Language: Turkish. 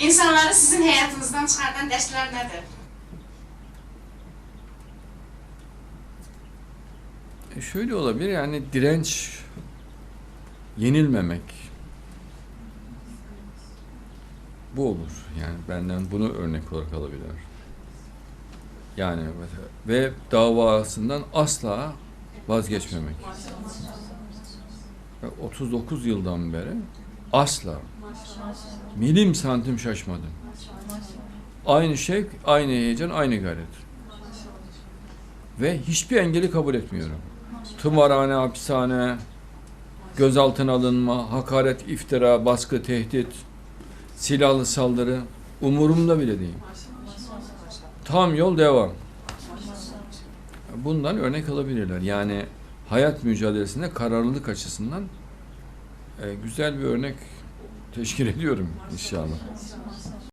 İnsanları sizin hayatınızdan çıkartan dersler nedir? E şöyle olabilir yani direnç, yenilmemek. Bu olur. Yani benden bunu örnek olarak alabilir. Yani ve davasından asla vazgeçmemek. Ve 39 yıldan beri asla milim santim şaşmadım. Aynı şevk, aynı heyecan, aynı gayret. Ve hiçbir engeli kabul etmiyorum. Tımarhane, hapishane, gözaltına alınma, hakaret, iftira, baskı, tehdit, silahlı saldırı umurumda bile değil. Tam yol devam. Bundan örnek alabilirler. Yani hayat mücadelesinde kararlılık açısından e, güzel bir örnek teşkil ediyorum inşallah.